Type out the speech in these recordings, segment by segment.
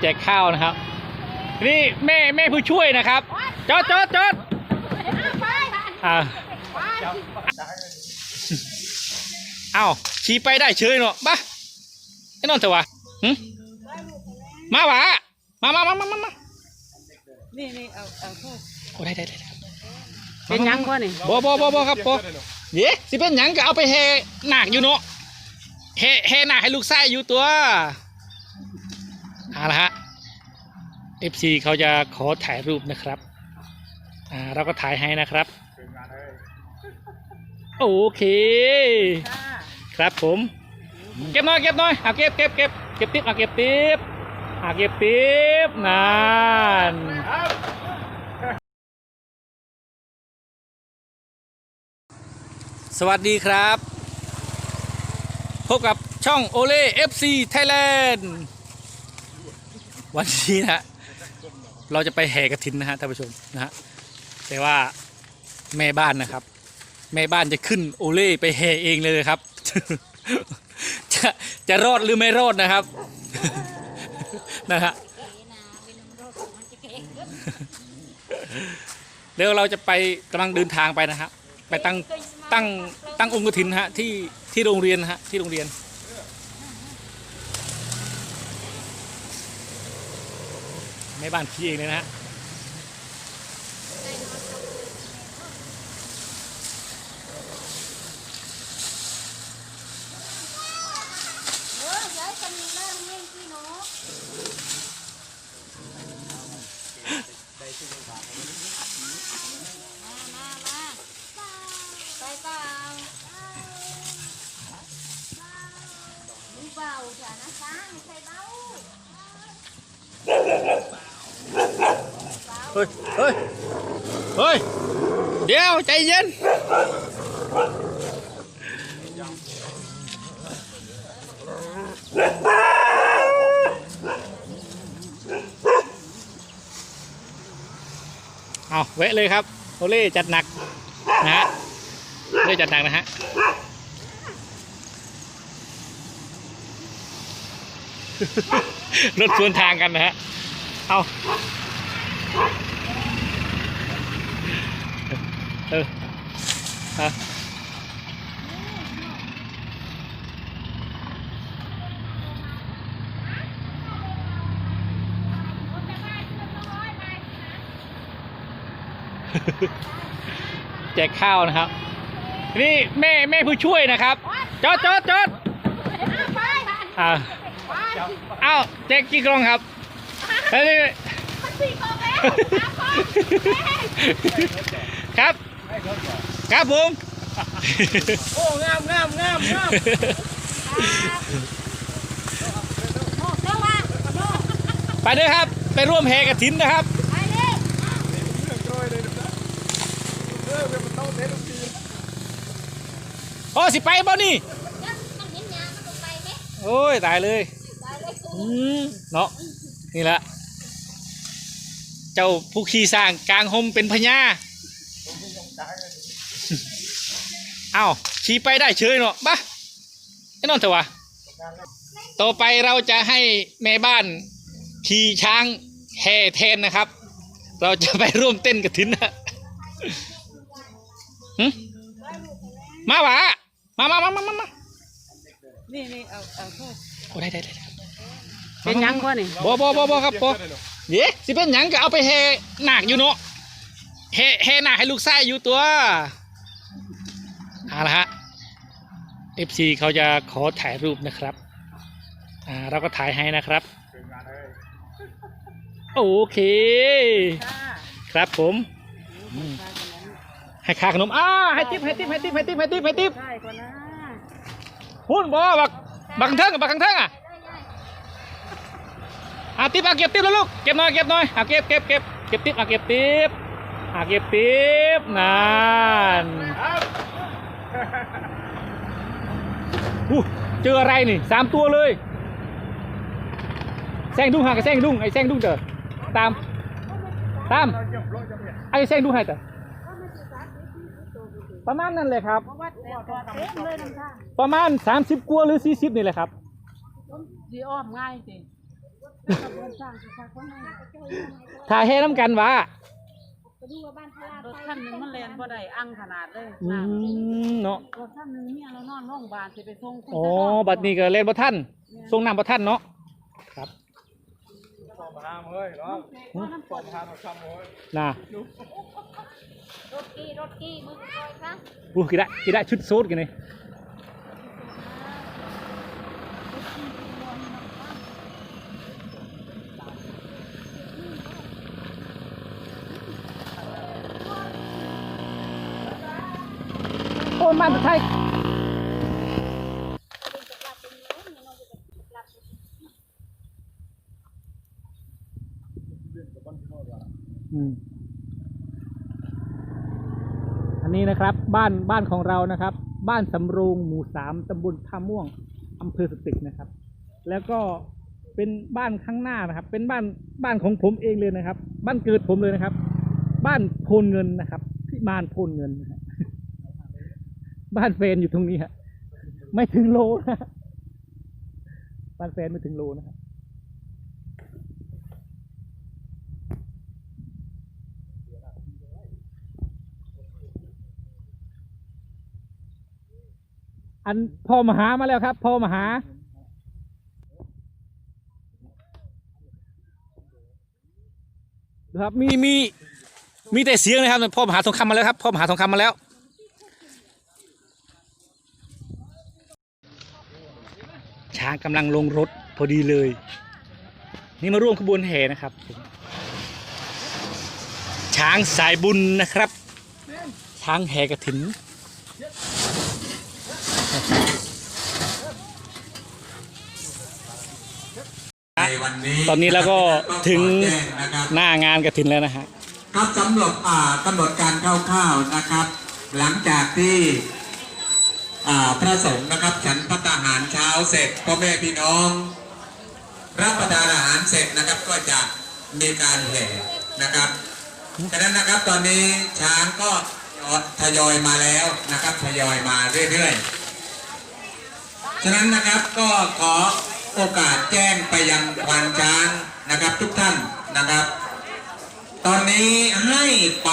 แจกข้าวนะครับ นี่แม่แม่ผู้ช่วยนะครับ จอดจอดจอดอ่าเอ้าขี่ไปได้เฉยเนาะบ้าไอ้นอนเถอะวะหึมาวะมามามามามามานี่นี่เอาเอาเข้าโอ้ได้ได้ได้ได้เป็นหยังบ่นี่บ่บ่บ่บ่ครับบ่เย้สิเป็นหยังก็เอาไปแห่หนักอยู่เนาะแห่แห่หนักให้ลูกไส้อยู่ตัว เอาละฮะ FC เขาจะขอถ่ายรูปนะครับอ่าเราก็ถ่ายให้นะครับ โอเค ครับผม เก็บหน่อยเก็บหน่อยเอาเก็บเก็บเก็บเก็บติ๊บเอาเก็บติ๊บเอาเก็บติ๊บนานสวัสดีครับ พบกับช่องโอเล่ FC Thailand วันนี้นะฮะเราจะไปแห่กระถินนะฮะท่านผู้ชมนะฮะแต่ว่าแม่บ้านนะครับ แม่บ้านจะขึ้นโอเล่ไปแห่เองเลยครับ จะจะรอดหรือไม่รอดนะครับนะฮะเดี๋ยวเราจะไปกำลังเดินทางไปนะครับไปตั้งตั้งตั้งองค์กฐินนฮะที่ที่โรงเรียนฮะที่โรงเรียน แม่บ้านพี่เองเลยนะฮะเออย้ายกันนี่แล้วเงี้ยพี่น้องมามามาบ่าดูเบาจ้ะนะฟ้าไม่ใช่เบา ฮ้ยเฮ้ยเฮ้ยเดี๋ยวใจเย็นเอาแวะเลยครับโอเล่จัดหนักนะฮะโอเล่จัดหนักนะฮะรถสวนทางกันนะฮะ เอาเออ ฮะแจกข้าวนะครับ นี่แม่แม่ผู้ช่วยนะครับจอดจอดจอดอ่าไปเอ้าแจกกี่กล่องครับเฮ้ยมันสี่กองแล้วสามกองครับ ครับผมโอ้งามงามงามงามโอ้เจ้าว่าโน่ไปด้วยครับ ไปร่วมแห่กระถินนะครับไปเลยโอ้สิไปบ่นี่งั้นมันเห็นยางมันต้องไปไหมโอ้ยตายเลยไปเลยอืมเนาะนี่แหละเจ้าผู้ขี่สร้างกลางหมเป็นพญาเอ้าขี่ไปได้เฉยเนาะบ้าไอ้นอนเถอะวะต่อไปเราจะให้แม่บ้านขี่ช้างแห่แทนนะครับ เราจะไปร่วมเต้นกระถินนะหึมาวะมามามามามามานี่นี่เอาเอาเข้าโอ้ได้ได้ได้ได้เป็นหยังบ่นี่บ่บ่บ่บ่ครับบ่เย้สิเป็นหยังก็เอาไปแห่หนักอยู่เนาะแห่แห่หนักให้ลูกไส้อยู่ตัว เอาละฮะ FC เขาจะขอถ่ายรูปนะครับ อ่าเราก็ถ่ายให้นะครับ โอเค ครับผม ให้ค่าขนมอ้าให้ติ๊บให้ติ๊บให้ติ๊บให้ติ๊บให้ติ๊บให้ติ๊บใช่คนนะหุ่นบ่บักบักข้างเทิงอะบักข้างเทิงอะอะติ๊บเอาเก็บติ๊บแล้วลูก เก็บหน่อยเก็บหน่อยเอาเก็บเก็บเก็บเก็บติ๊บเอาเก็บติ๊บเอาเก็บติ๊บนาน อู้เจออะไรนี่สามตัวเลยแซงดุ้งหากับแซงดุ้งไอ้แซงดุ้งเจอตามตามไอ้แซงดุ้งให้เจอประมาณนั้นเลยครับเพราะว่าแต่ก่อนเต็มเลยน้ำท่าประมาณ30กว่าหรือ40นี่แหละครับดีอ้อมง่ายสิกระบวนสร้างสิค่ะคนนั้นถ่ายให้น้ำกันวะไป ดูว่าบ้านพลารถคันหนึงมันแล่นบ่ได้อังขนาดเลยอืน้ำมเนาะรถคันหนึงเนี่ยเรานอนโรงพยาบาลสิไปส่งคุณอ๋อจะนอนบัดนี้ก็เล่นบ่ท่านทรงน้ำบ่ท่านเนาะครับว่าน้ำฝนน่ะรถกี้รถกี้มึงคอยซะอู้กี่ได้กี่ได้ชุดซูทกันนี่ โอ้ยมันไทยอันนี้นะครับ บ้านบ้านของเรานะครับ บ้านสำโรงหมู่สามตำบลท่าม่วงอำเภอสตึกนะครับ แล้วก็เป็นบ้านข้างหน้านะครับ เป็นบ้านบ้านของผมเองเลยนะครับ บ้านเกิดผมเลยนะครับ บ้านโพนเงินนะครับ พิมานโพนเงินนะฮะบ้ บ้านแฟนอยู่ตรงนี้ฮะไม่ถึงโลนะบ้านแฟนไม่ถึงโลนะครับอันพ่อมหามาแล้วครับพ่อมหานะครับมีมีมีแต่เสียงเลยครับพ่อมหาทองคำมาแล้วครับพ่อมหาทองคำมาแล้ว ช้างกำลังลงรถพอดีเลย นี่มาร่วมขบวนแห่นะครับ ช้างสายบุญนะครับ ช้างแห่กระถินในวันนี้ตอนนี้เราก็ถึงหน้างานกระถินแล้วนะฮะครับสำหรับอ่ากำหนดการคร่าวๆนะครับ หลังจากที่ พระสงฆ์นะครับฉันพัตาหารเช้าเสร็จพ่อแม่พี่น้อง รับประทานอาหารเสร็จนะครับก็จะมีการแห่นะครับฉะนั้นนะครับตอนนี้ช้างก็ทยอยมาแล้วนะครับทยอยมาเรื่อยๆ ฉะนั้นนะครับก็ขอโอกาสแจ้งไปยังควานช้างนะครับทุกท่านนะครับ ตอนนี้ให้ไป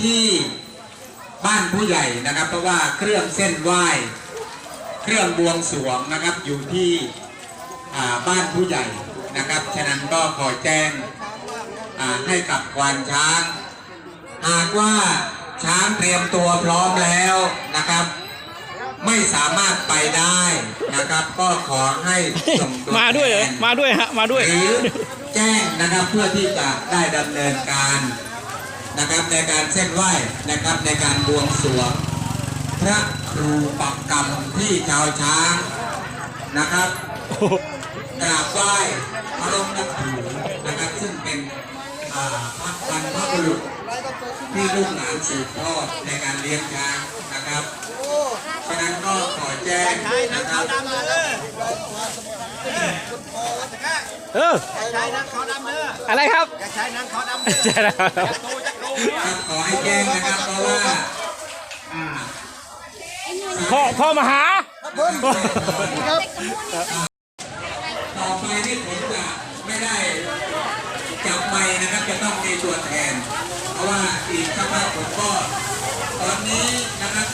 ที่ บ้านผู้ใหญ่นะครับ เพราะว่าเครื่องเส้นไหว้ เครื่องบวงสรวงนะครับอยู่ที่อ่าบ้านผู้ใหญ่นะครับ ฉะนั้นก็ขอแจ้งอ่าให้กับควานช้าง หากว่าช้างเตรียมตัวพร้อมแล้วนะครับ ไม่สามารถไปได้นะครับ ก็ขอให้ส่งตัวมาด้วยเหรอแทนมาด้วยฮะมาด้วยหรือแจ้งนะครับเพื่อที่จะได้ดำเนินการ นะครับในการเส้นไหว้นะครับในการบวงสรวง พระครูปักกรรมที่ชาวช้างนะครับกราบไหว้พระรมนับถือนะครับซึ่งเป็นอ่าพระบรรพบุรุษที่ลูกหลานสืบทอดในการเลี้ยงช้างนะครับเพราะฉะนั้นก็ขอแจ้งนะครับเออใช้นังเขาดำเด้ออะไรครับอย่าใช้นังเขาดำใช่แล้วครับโตจะโตเนี่ย ครับขอให้แจ้งนะครับเพราะว่าอ่าพ่อพ่อมาหา ต่อไปที่ผมจะไม่ได้จับไม้นะครับจะต้องมีตัวแทน เพราะว่าอีกสักพักผมก็ตอนนี้นะครับ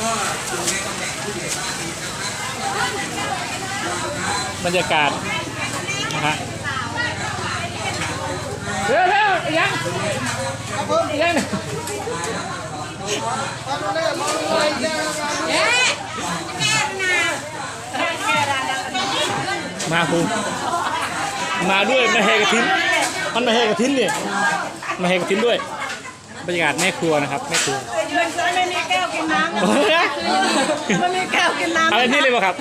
ก็อยู่ในตำแหน่งผู้ใหญ่บ้านอีกสักพักก็จะเป็นวางทางบรรยากาศนะฮะเร็วเร็วยังยังมาคุณมาด้วยมาเฮกระทิ้นมันมาเฮกระทิ้นเนี่ยมาเฮกระทิ้นด้วย บรรยากาศแม่ครัวนะครับแม่ครัวมันไม่มีแก้วกินน้ำนะโอ้ยนะมันมีแก้วกินน้ำอะไรที่เลยป่ะครับ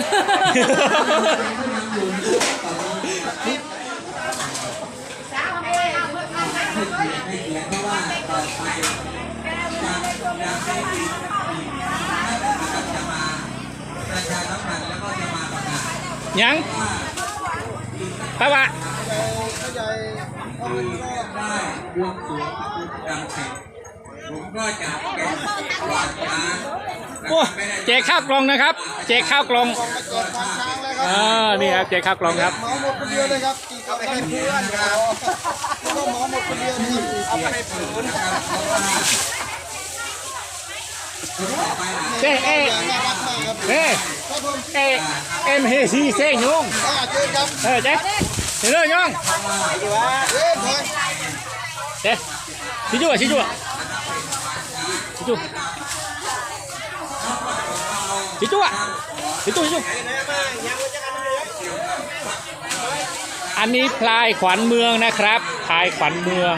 ให้เกียรติเพราะว่าต่อไปจะจะให้อีกนะครับจะมาประชาสัมพันธ์แล้วก็จะมาประกาศ ยังไปวะได้บวงสรวงดังเสร็จผมก็จะเป็นวานช้างโอ้แจกข้าวกล่องนะครับแจกข้าวกล่องอ่านี่ครับแจกข้าวกล่องครับหมอหมดคนเดียวเลยครับอีกเอาไปให้เพื่อนครับแล้วก็หมอหมดคนเดียวนี่เอาไปให้เพื่อนนะครับ เอ้เอ้น่ารักมากครับเอ้ครับผมเอ้เอ็มเฮซีเซ่ยงอ่าเจอครับเออเจ๊เห็นเลยยงเอ๊ะพอเจ๊ชิจูอะชิจูอะชิจูชิจูอะชิจูชิจูอันนี้พลายขวัญเมืองนะครับพลายขวัญเมือง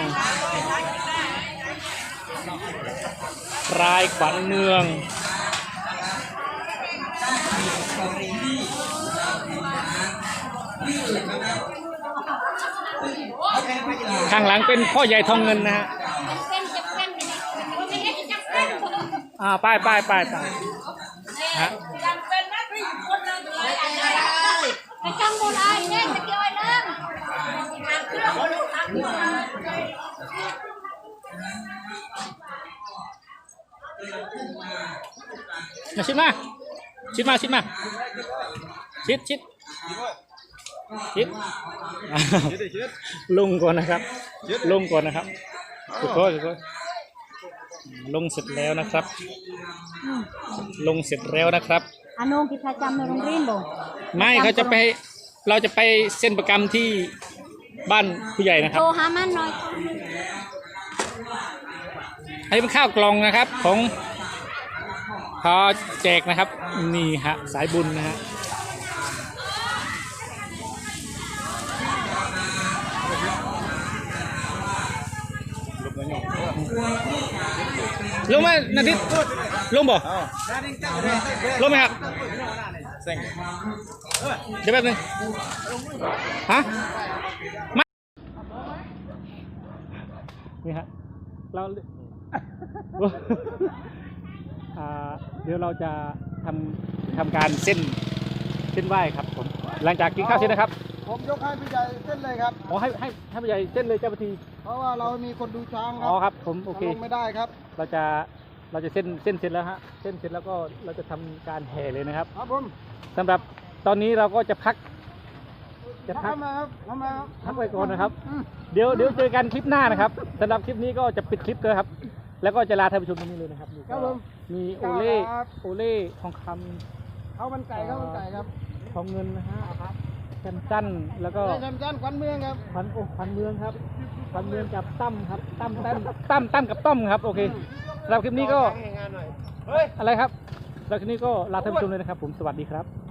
พลายขวัญเมือง ข้างหลังเป็นพ่อใหญ่ทองเงินนะฮะเป็นจะเป็นไม่ได้จะเป็นอ่าป้ายป้ายป้ายป้ายฮะ มาชิดมา ชิดมา ชิดมา ชิดชิดชิดลงก่อนนะครับ ลงก่อนนะครับสุดยอดสุดยอดลงเสร็จแล้วนะครับ ลงเสร็จแล้วนะครับอันนงกิจจำในโรงเรียนบ่ไม่เขาจะไปเราจะไปเส้นประกรรมที่บ้านผู้ใหญ่นะครับโทรหามันหน่อยอันนี้เป็นข้าวกล่องนะครับ ของ พอแจกนะครับ นี่ฮะสายบุญนะฮะลงมานาทิตลงบ่ลงไหมครับเดี๋ยวแป๊บนึงฮะมานี่ฮะเราอ่า เดี๋ยวเราจะทำทำการเส้นเส้นไหว้ครับผมหลังจากกินข้าวเสร็จนะครับ ผมยกให้พี่ใหญ่เส้นเลยครับขอให้ให้ให้ผู้ใหญ่เส้นเลยเจ้าพทีเพราะว่าเรามีคนดูช้างคอ๋รัอบครับผมโอเคลงไม่ได้ครับ เราจะเราจะเส้นเส้นเสร็จแล้วฮะเส้นเสร็จแล้วก็เราจะทำการแห่เลยนะครับครับผมสำหรับตอนนี้เราก็จะพัก จะพักทำมาครับทำมาครับพักไปก่อนนะครับ เดี๋ยวเดี๋ยวเจอกันคลิปหน้านะครับสำหรับคลิปนี้ก็จะปิดคลิปเลยครับ แล้วก็จะลาท่านผู้ชมตรงนี้เลยนะครับนี่ครัก็บผม มีโอเล่ครับโอเล่ทองคำข้าวมันไก่ข้าวมันไก่ครับทองเงินนะฮะแซมสั้นแล้วก็ได้แชมป์จันขวัญเมืองครับ พันโอ้พันเมืองครับพันเมืองกับตั้มครับตั้มตั้มตั้มตั้มกับต้อมครับโอเคสำหรับคลิปนี้ก็ เฮ้ย อะไรครับสำหรับคลิปนี้ก็ลาท่านผู้ชมเลยนะครับ ผมสวัสดีครับ